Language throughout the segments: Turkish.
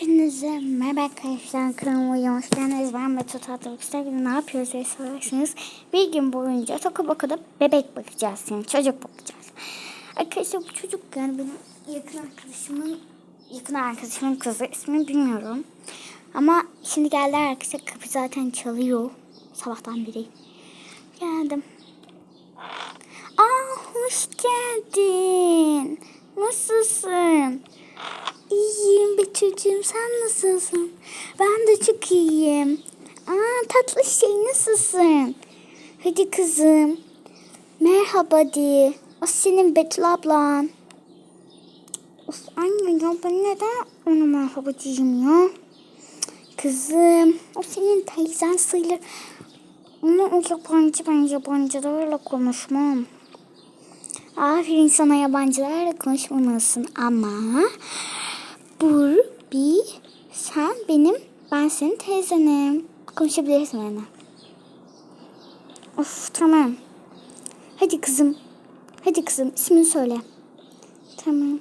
Hepinize merhaba arkadaşlar kanalıma hoş geldiniz. Ben Betül Tatlıbık. Sevgili ne yapıyoruz diye sorarsınız. Bir gün boyunca Tokaboku'da bebek bakacağız. Yani çocuk bakacağız. Arkadaşlar bu çocuk yani benim yakın arkadaşımın yakın arkadaşımın kızı. ismini bilmiyorum. Ama şimdi geldi arkadaşlar kapı zaten çalıyor. Sabahtan beri. Geldim. Aa hoş geldin. Nasılsın? İyiyim Betül'cüğüm sen nasılsın? Ben de çok iyiyim. Aa tatlı şey nasılsın? Hadi kızım. Merhaba de. O senin Betül ablan. Of anne ya ben neden ona merhaba diyeyim ya? Kızım o senin teyzen sayılır. Ama o yabancı ben yabancılarla konuşmam. Aferin sana yabancılarla konuşmamalısın ama Bur, bir, sen benim, ben senin teyzenim. Konuşabilirsin benimle. Of tamam. Hadi kızım. Hadi kızım ismini söyle. Tamam.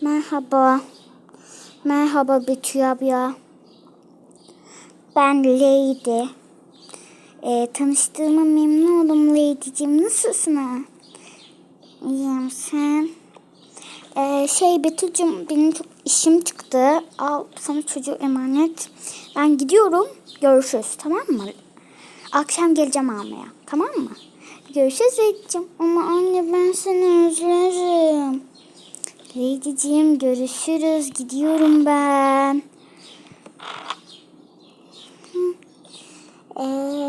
Merhaba. Merhaba Betül abla. Ben Lady. Ee, tanıştığıma memnun oldum Lady'ciğim. Nasılsın ha? İyiyim sen. Ee, şey Betül'cüm benim çok işim çıktı. Al sana çocuğu emanet. Ben gidiyorum. Görüşürüz tamam mı? Akşam geleceğim almaya. Tamam mı? Görüşürüz Lady'cim. Ama anne ben seni özlerim. Lady'cim görüşürüz. Gidiyorum ben. Ee,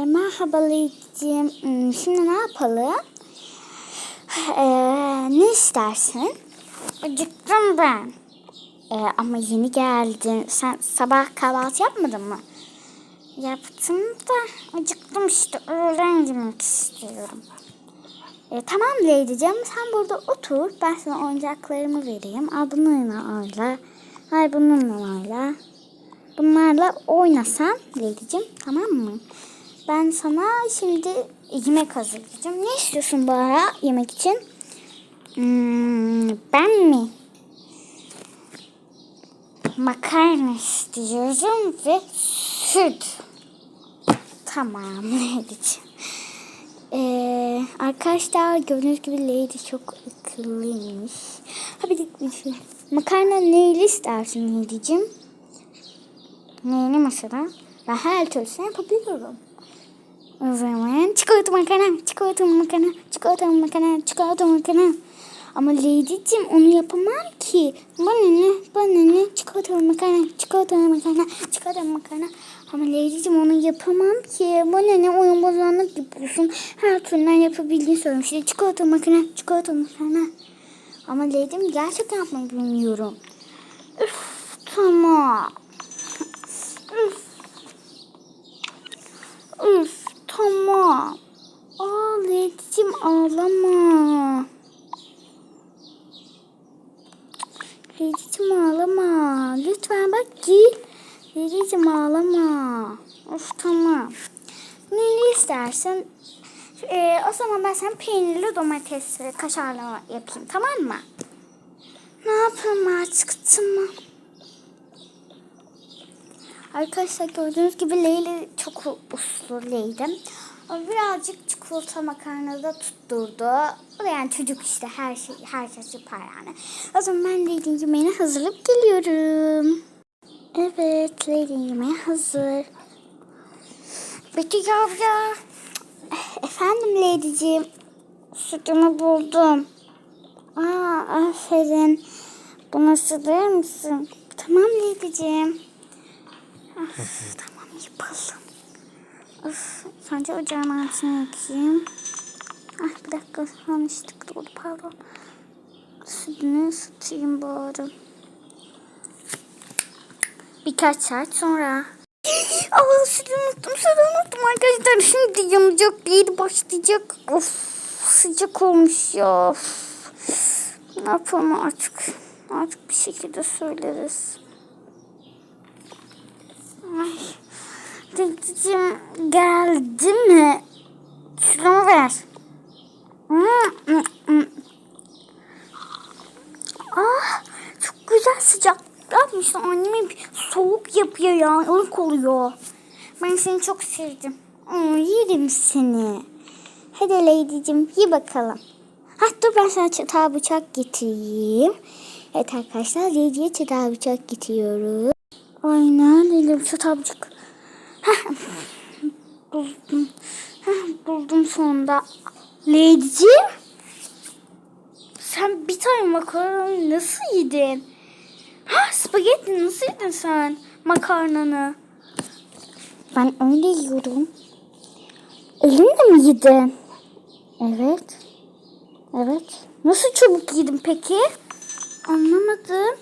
merhaba Lady'cim. Hmm, Şimdi ne yapalım? Ee, ne istersin? Acıktım ben. Ee, ama yeni geldin. Sen sabah kahvaltı yapmadın mı? Yaptım da acıktım işte. Öğlen yemek istiyorum. Ee, tamam Lady'cim sen burada otur. Ben sana oyuncaklarımı vereyim. Al bununla oyna. Hayır bununla oyna. Bunlarla oynasan Lady'cim tamam mı? Ben sana şimdi yemek hazırlayacağım. Ne istiyorsun bu ara yemek için? Hmm, ben mi? Makarna istiyorum ve süt. Tamam Lady'ciğim. Ee, arkadaşlar gördüğünüz gibi Lady çok akıllıymış. Ha bir dakika şey. Makarna neyli istersin Lady'ciğim? Neyini mesela? Ben her türlüsünü yapabiliyorum. O zaman çikolata makarna, çikolata makarna, çikolata makarna, çikolata makarna. Ama Lady'cim onu yapamam ki. Bana ne, bana ne, çikolata makarna, çikolata makarna, çikolata makarna. Ama Lady'cim onu yapamam ki. Bana ne oyun bozanlık yapıyorsun. Her türden yapabildiğini söylüyorum. İşte çikolata makarna, çikolata makarna. Ama Lady'm gerçekten yapmayı bilmiyorum. Üf, tamam. Üf. Üf, tamam. Lady'cim ağlama. Lady'cim ağlama. Lütfen bak git. Lady'cim ağlama. Of tamam. Ne istersen ee, o zaman ben sana peynirli domates ve kaşarlama yapayım tamam mı? Ne yapayım artık tamam. Arkadaşlar gördüğünüz gibi Leyla çok uslu Leyla. O birazcık çikolata makarnada tutturdu. O da yani çocuk işte her şey herkes yapar yani. O zaman ben Leyla'nın yemeğini hazırlayıp geliyorum. Evet Leyla'nın yemeği hazır. Betül abla. Efendim Lady'ciğim. Sütümü buldum. Aa aferin. Buna sığdırır mısın? Tamam Lady'ciğim. Of, tamam yapalım. Of, sence ocağın altına yakayım. Ah bir dakika yanlışlıkla oldu pardon. Sütünü ısıtayım bari. Birkaç saat sonra. Allah sütü unuttum sütü unuttum arkadaşlar. Şimdi yanacak yedi başlayacak. Of sıcak olmuş ya. Of. Ne yapalım artık. Artık bir şekilde söyleriz. Dedeciğim geldi mi? Şunu ver. Ah çok güzel sıcak yapmış. Annemin hep soğuk yapıyor ya. ılık oluyor. Ben seni çok sevdim. Aa, yerim seni. Hadi Lady'cim ye bakalım. Ha dur ben sana çatal bıçak getireyim. Evet arkadaşlar Lady'ye çatal bıçak getiriyoruz. Ay neredeyim çatal bıçak. Hah, buldum. Hah, buldum sonunda. Lady'cim. Sen bir tane makarnayı nasıl yedin? Ha spagetti nasıl yedin sen makarnanı? Ben öyle yiyorum. Elinle mi yedin? Evet. Evet. Nasıl çabuk yedin peki? Anlamadım.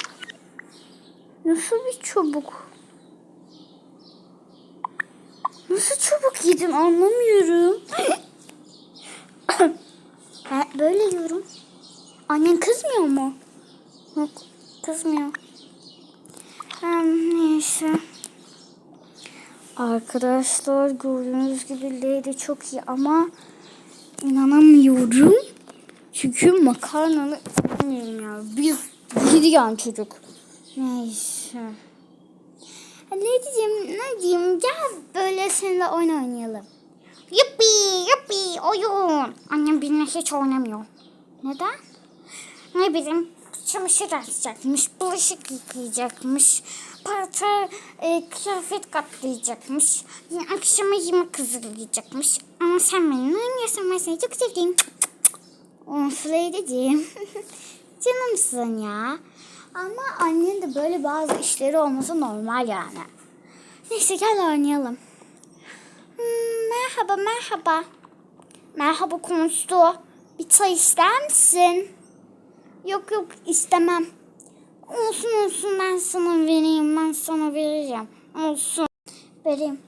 Nasıl bir çabuk? Nasıl çabuk yedin anlamıyorum. ben böyle yiyorum. Annen kızmıyor mu? Yok kızmıyor. Hmm, neyse. Arkadaşlar gördüğünüz gibi Lady çok iyi ama inanamıyorum. Çünkü bilmiyorum ya. Bir yedi yani çocuk. Neyse. Ne diyeyim gel böyle seninle oyun oynayalım. Yuppi yuppi oyun. Annem benimle hiç oynamıyor. Neden? Ne bileyim çamaşır asacakmış, bulaşık yıkayacakmış, parta e, kıyafet katlayacakmış, ya, akşama yemek hazırlayacakmış. Ama sen benimle oynuyorsun ben seni çok sevdim. Of Lady'ciğim. Canımsın ya. Ama annenin de böyle bazı işleri olması normal yani. Neyse gel oynayalım. Hmm, merhaba merhaba. Merhaba konuştu. Bir çay ister misin? Yok yok istemem. Olsun olsun ben sana vereyim. Ben sana vereceğim. Olsun. Vereyim.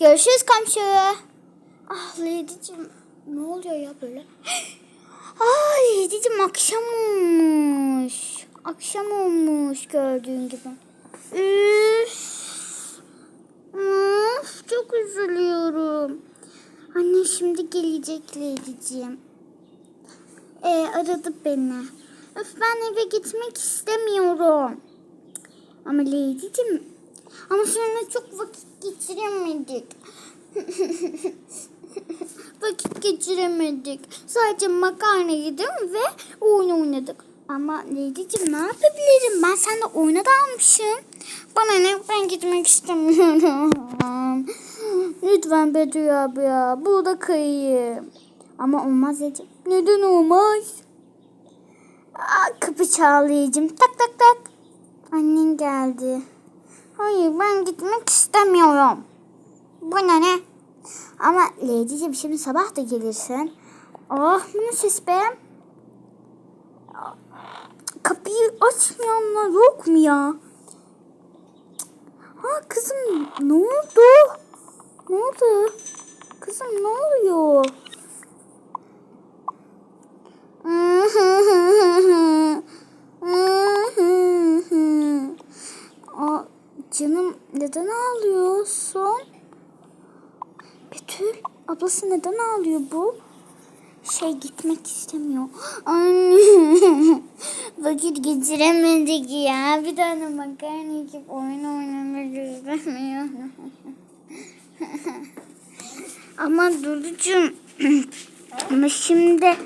Görüşürüz komşu. Ah Lady'cim ne oluyor ya böyle? Ah Lady'cim akşam olmuş. Akşam olmuş gördüğün gibi. Üf. Of, çok üzülüyorum. Anne şimdi gelecek Lady'cim. Ee, aradı beni. Öf ben eve gitmek istemiyorum. Ama Lady'cim ama seninle çok vakit geçiremedik. vakit geçiremedik. Sadece makarna yedim ve oyun oynadık. Ama Lady'cim ne yapabilirim? Ben seninle oyuna dalmışım. Bana ne? Ben gitmek istemiyorum. Lütfen Betül abi ya. Burada kayayım. Ama olmaz Ecim. Neden olmaz? Aa, kapı çalayacağım. Tak tak tak. Annen geldi. Hayır ben gitmek istemiyorum. Bana ne? Ama Lady'cim şimdi sabah da gelirsin. Oh bu ne ses be? Kapıyı açmayanlar yok mu ya? Ha kızım ne oldu? Ne oldu? Kızım ne oluyor? Aa, canım neden ağlıyorsun? Betül ablası neden ağlıyor bu? Şey gitmek istemiyor. Anne vakit geçiremedik ya. Bir tane makarna yiyip oyun oynamak istemiyor. Ama Duru'cum ama şimdi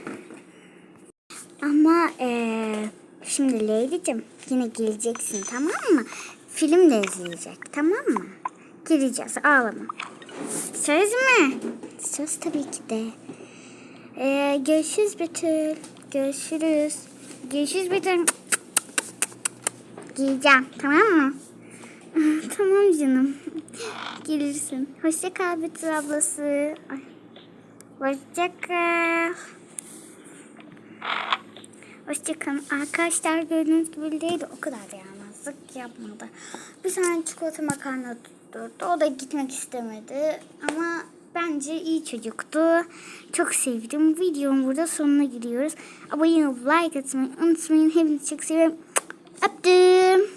ama eee şimdi Lady'cim yine geleceksin tamam mı? Film de izleyecek tamam mı? Gireceğiz ağlama. Söz mü? Söz tabii ki de. Ee, görüşürüz Betül. Görüşürüz. Görüşürüz Betül. Giyeceğim tamam mı? tamam canım. Gelirsin. Hoşça kal Betül ablası. Ay. Hoşça kal. Hoşçakalın. Arkadaşlar gördüğünüz gibi değil o kadar da yaramazlık yapmadı. Bir tane çikolata makarna tutturdu. O da gitmek istemedi. Ama bence iyi çocuktu. Çok sevdim. Videonun burada sonuna gidiyoruz. Abone olup like atmayı unutmayın. Hepinizi çok seviyorum. Öptüm.